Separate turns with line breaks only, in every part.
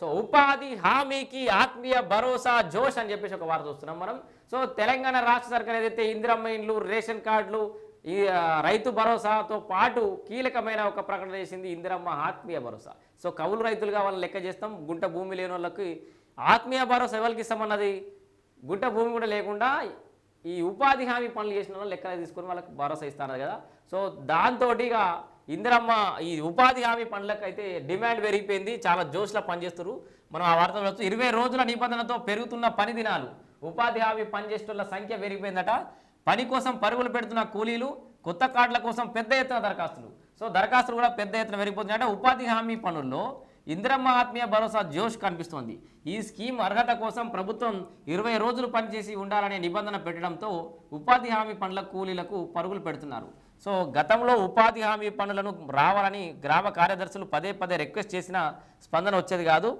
So ఉపాధి హామీకి ఆత్మీయ భరోసా జోష్ అని చెప్పేసి ఒక వార్త చూస్తున్నాం మనం. సో తెలంగాణ రాష్ట్ర సర్కార్ ఏదైతే ఇందిరమ్మ ఇండ్లు రేషన్ కార్డులు ఈ రైతు భరోసాతో పాటు కీలకమైన ఒక ప్రకటన చేసింది ఇందిరమ్మ ఆత్మీయ భరోసా. సో కౌలు రైతులుగా వాళ్ళని లెక్క చేస్తాం. గుంట భూమి లేని వాళ్ళకి ఆత్మీయ భరోసా ఎవరికి ఇస్తామన్నది? గుంట భూమి కూడా లేకుండా ఈ ఉపాధి హామీ పనులు చేసిన వాళ్ళు లెక్కలు తీసుకొని వాళ్ళకి భరోసా ఇస్తున్నారు కదా. సో దాంతో ఇక ఇందిరమ్మ ఈ ఉపాధి హామీ పనులకు అయితే డిమాండ్ పెరిగిపోయింది చాలా జోష్లో పనిచేస్తారు మనం ఆ వార్త చూడవచ్చు ఇరవై రోజుల నిబంధనతో పెరుగుతున్న పని దినాలు ఉపాధి హామీ పనిచేస్తున్న సంఖ్య పెరిగిపోయిందట. పని కోసం పరుగులు పెడుతున్న కూలీలు కొత్త కార్డుల కోసం పెద్ద ఎత్తున దరఖాస్తులు. సో దరఖాస్తులు కూడా పెద్ద ఎత్తున పెరిగిపోతున్నాయి ఉపాధి హామీ పనుల్లో ఇందిరమ్మ ఆత్మీయ భరోసా జోష్ కనిపిస్తోంది. ఈ స్కీమ్ అర్హత కోసం ప్రభుత్వం ఇరవై రోజులు పనిచేసి ఉండాలనే నిబంధన పెట్టడంతో ఉపాధి హామీ పనుల కూలీలకు పరుగులు పెడుతున్నారు. సో గతంలో ఉపాధి హామీ పనులను రావాలని గ్రామ కార్యదర్శులు పదే పదే రిక్వెస్ట్ చేసిన స్పందన వచ్చేది కాదు.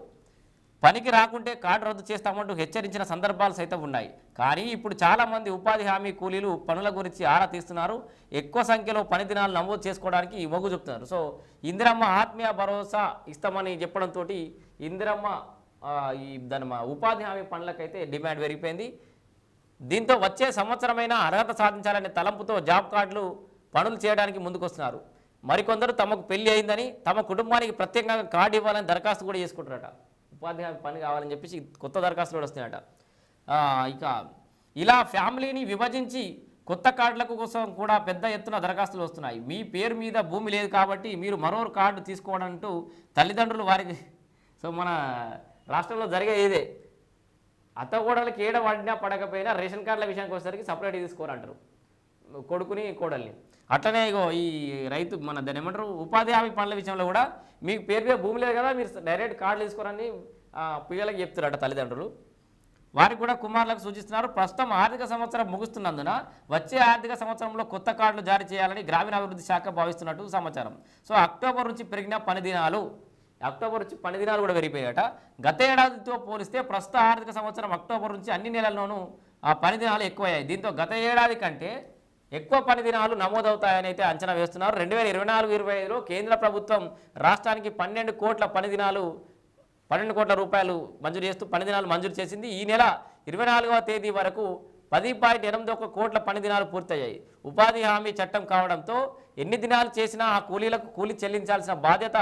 పనికి రాకుంటే కార్డు రద్దు చేస్తామంటూ హెచ్చరించిన సందర్భాలు సైతం ఉన్నాయి. కానీ ఇప్పుడు చాలామంది ఉపాధి హామీ కూలీలు పనుల గురించి ఆరా తీస్తున్నారు. ఎక్కువ సంఖ్యలో పని దినాలు నమోదు చేసుకోవడానికి మొగ్గు చెప్తున్నారు. సో ఇందిరమ్మ ఆత్మీయ భరోసా ఇస్తామని చెప్పడంతో ఇందిరమ్మ ఈ దాని ఉపాధి హామీ పనులకైతే డిమాండ్ పెరిగిపోయింది. దీంతో వచ్చే సంవత్సరమైనా అర్హత సాధించాలనే తలంపుతో జాబ్ కార్డులు పనులు చేయడానికి ముందుకొస్తున్నారు. మరికొందరు తమకు పెళ్ళి అయిందని తమ కుటుంబానికి ప్రత్యేకంగా కార్డు ఇవ్వాలని దరఖాస్తు కూడా చేసుకుంటారట ఉపాధి పని కావాలని చెప్పేసి కొత్త దరఖాస్తులు కూడా వస్తున్నాయట. ఇక ఇలా ఫ్యామిలీని విభజించి కొత్త కార్డులకు కోసం కూడా పెద్ద ఎత్తున దరఖాస్తులు వస్తున్నాయి. మీ పేరు మీద భూమి లేదు కాబట్టి మీరు మరో కార్డు తీసుకోవడంటూ తల్లిదండ్రులు వారికి సో మన రాష్ట్రంలో జరిగే ఇదే. అత్తగోడలకి ఏడ పడినా పడకపోయినా రేషన్ కార్డుల విషయానికి వచ్చేసరికి సపరేట్ తీసుకోరంటారు. కొడుకుని కోడల్ని. అట్లనే ఇగో ఈ రైతు మన దాని ఏమంటారు ఉపాధి హామీ పనుల విషయంలో కూడా మీకు పేరు పేరు భూమి లేదు కదా మీరు డైరెక్ట్ కార్డులు తీసుకోరని ఆ, పిల్లలకి చెప్తారట తల్లిదండ్రులు. వారికి కూడా కుమారులకు సూచిస్తున్నారు ప్రస్తుతం ఆర్థిక సంవత్సరం ముగుస్తున్నందున వచ్చే ఆర్థిక సంవత్సరంలో కొత్త కార్డులు జారీ చేయాలని గ్రామీణాభివృద్ధి శాఖ భావిస్తున్నట్టు సమాచారం. సో అక్టోబర్ నుంచి పెరిగిన పని దినాలు అక్టోబర్ నుంచి పని దినాలు కూడా పెరిగిపోయాట గత ఏడాదితో పోలిస్తే ప్రస్తుత ఆర్థిక సంవత్సరం అక్టోబర్ నుంచి అన్ని నెలల్లోనూ ఆ పని దినాలు ఎక్కువయ్యాయి. దీంతో గత ఏడాది కంటే ఎక్కువ పని దినాలు నమోదవుతాయని అయితే అంచనా వేస్తున్నారు. రెండు వేల ఇరవై నాలుగు ఇరవై ఐదులో కేంద్ర ప్రభుత్వం రాష్ట్రానికి పన్నెండు కోట్ల పని దినాలు పన్నెండు కోట్ల రూపాయలు మంజూరు చేస్తూ పని దినాలు మంజూరు చేసింది. ఈ నెల ఇరవై నాలుగవ తేదీ వరకు పది పాయింట్ ఎనిమిది ఒక కోట్ల పని దినాలు పూర్తయ్యాయి. ఉపాధి హామీ చట్టం కావడంతో ఎన్ని దినాలు చేసినా ఆ కూలీలకు కూలీ చెల్లించాల్సిన బాధ్యత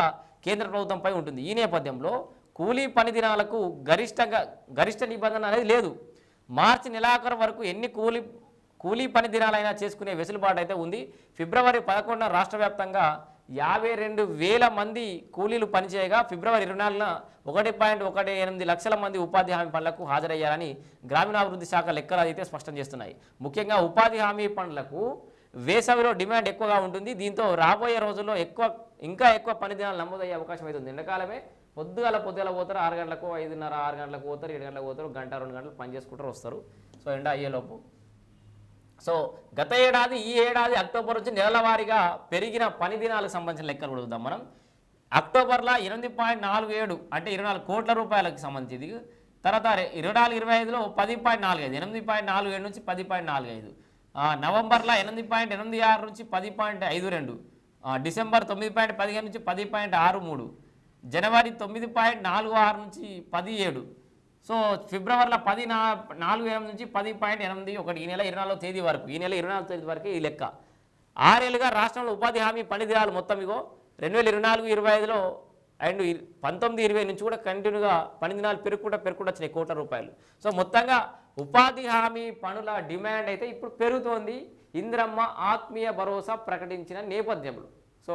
కేంద్ర ప్రభుత్వంపై ఉంటుంది. ఈ నేపథ్యంలో కూలీ పని దినాలకు గరిష్టంగా గరిష్ట నిబంధన అనేది లేదు. మార్చి నెలాఖరు వరకు ఎన్ని కూలీ కూలీ పని దినాలైనా చేసుకునే వెసులుబాటు అయితే ఉంది. ఫిబ్రవరి పదకొండున రాష్ట్ర వ్యాప్తంగా యాభై రెండు వేల మంది కూలీలు పనిచేయగా ఫిబ్రవరి ఇరవై నాలుగున ఒకటి పాయింట్ ఒకటి ఎనిమిది లక్షల మంది ఉపాధి హామీ పనులకు హాజరయ్యారని గ్రామీణాభివృద్ధి శాఖ లెక్కలు అయితే స్పష్టం చేస్తున్నాయి. ముఖ్యంగా ఉపాధి హామీ పనులకు వేసవిలో డిమాండ్ ఎక్కువగా ఉంటుంది. దీంతో రాబోయే రోజుల్లో ఎక్కువ ఇంకా ఎక్కువ పని దినాలు నమోదయ్యే అవకాశం అయితే ఉంది. ఎండాకాలమే పొద్దుగాల పొద్దుగాల పోతారు ఆరు గంటలకు ఐదున్నర ఆరు గంటలకు పోతారు ఏడు గంటలకు పోతారు గంట రెండు గంటలు పని చేసుకుంటారు వస్తారు. సో ఎండ అయ్యేలోపు సో గత ఏడాది ఈ ఏడాది అక్టోబర్ నుంచి నెలల వారీగా పెరిగిన పని దినాలకు సంబంధించిన లెక్కలు కూడా చూద్దాం మనం. అక్టోబర్లో ఎనిమిది పాయింట్ నాలుగు ఏడు అంటే ఇరవై నాలుగు కోట్ల రూపాయలకు సంబంధించి తర్వాత ఇరవై నాలుగు ఇరవై ఐదులో పది పాయింట్ నాలుగు ఐదు ఎనిమిది పాయింట్ నాలుగు ఏడు నుంచి పది పాయింట్ నాలుగు ఐదు. నవంబర్లో ఎనిమిది పాయింట్ ఎనిమిది ఆరు నుంచి పది పాయింట్ ఐదు రెండు. డిసెంబర్ తొమ్మిది పాయింట్ పదిహేను నుంచి పది పాయింట్ ఆరు మూడు. జనవరి తొమ్మిది పాయింట్ నాలుగు ఆరు నుంచి పది ఏడు. సో ఫిబ్రవరిలో పది నా నాలుగు ఎనిమిది నుంచి పది పాయింట్ ఎనిమిది ఒకటి ఈ నెల ఇరవై నాలుగు తేదీ వరకు ఈ నెల ఇరవై నాలుగు తేదీ వరకు ఈ లెక్క. ఆరేళ్ళుగా రాష్ట్రంలో ఉపాధి హామీ పని దినాలు మొత్తం ఇగో రెండు వేల ఇరవై నాలుగు ఇరవై ఐదులో అండ్ పంతొమ్మిది ఇరవై నుంచి కూడా కంటిన్యూగా పని దినాలు పెరుగుకుంటా పెరుగుకుంటూ వచ్చినాయి కోట్ల రూపాయలు. సో మొత్తంగా ఉపాధి హామీ పనుల డిమాండ్ అయితే ఇప్పుడు పెరుగుతోంది. ఇంద్రమ్మ ఆత్మీయ భరోసా ప్రకటించిన నేపథ్యంలో. సో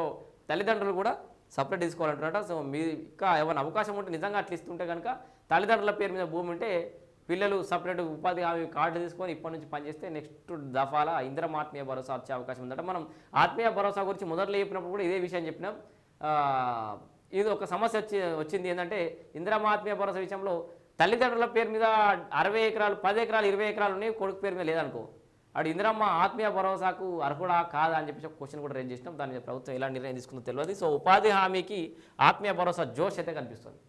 తల్లిదండ్రులు కూడా సపరేట్ తీసుకోవాలంటున్నట సో మీ ఇంకా ఏమైనా అవకాశం ఉంటే నిజంగా అట్లా ఇస్తుంటే కనుక తల్లిదండ్రుల పేరు మీద భూమి ఉంటే పిల్లలు సపరేట్ ఉపాధి హామీ కార్డు తీసుకొని ఇప్పటి నుంచి పనిచేస్తే నెక్స్ట్ దఫాల ఇంద్రం ఆత్మీయ భరోసా వచ్చే అవకాశం ఉందట. మనం ఆత్మీయ భరోసా గురించి మొదట్లో చెప్పినప్పుడు కూడా ఇదే విషయం చెప్పినాం. ఇది ఒక సమస్య వచ్చి వచ్చింది ఏంటంటే ఇందిరమ్మ ఆత్మీయ భరోసా విషయంలో తల్లిదండ్రుల పేరు మీద అరవై ఎకరాలు పది ఎకరాలు ఇరవై ఎకరాలు ఉన్నాయి కొడుకు పేరు మీద లేదనుకో. అటు ఇందిరమ్మ ఆత్మీయ భరోసాకు అర్హుడా కాదా అని చెప్పేసి ఒక క్వశ్చన్ కూడా రేంజ్ చేసినాం. దాని ప్రభుత్వం ఎలా నిర్ణయం తీసుకుందో తెలియదు. సో ఉపాధి హామీకి ఆత్మీయ భరోసా జోష్ అయితే కనిపిస్తుంది.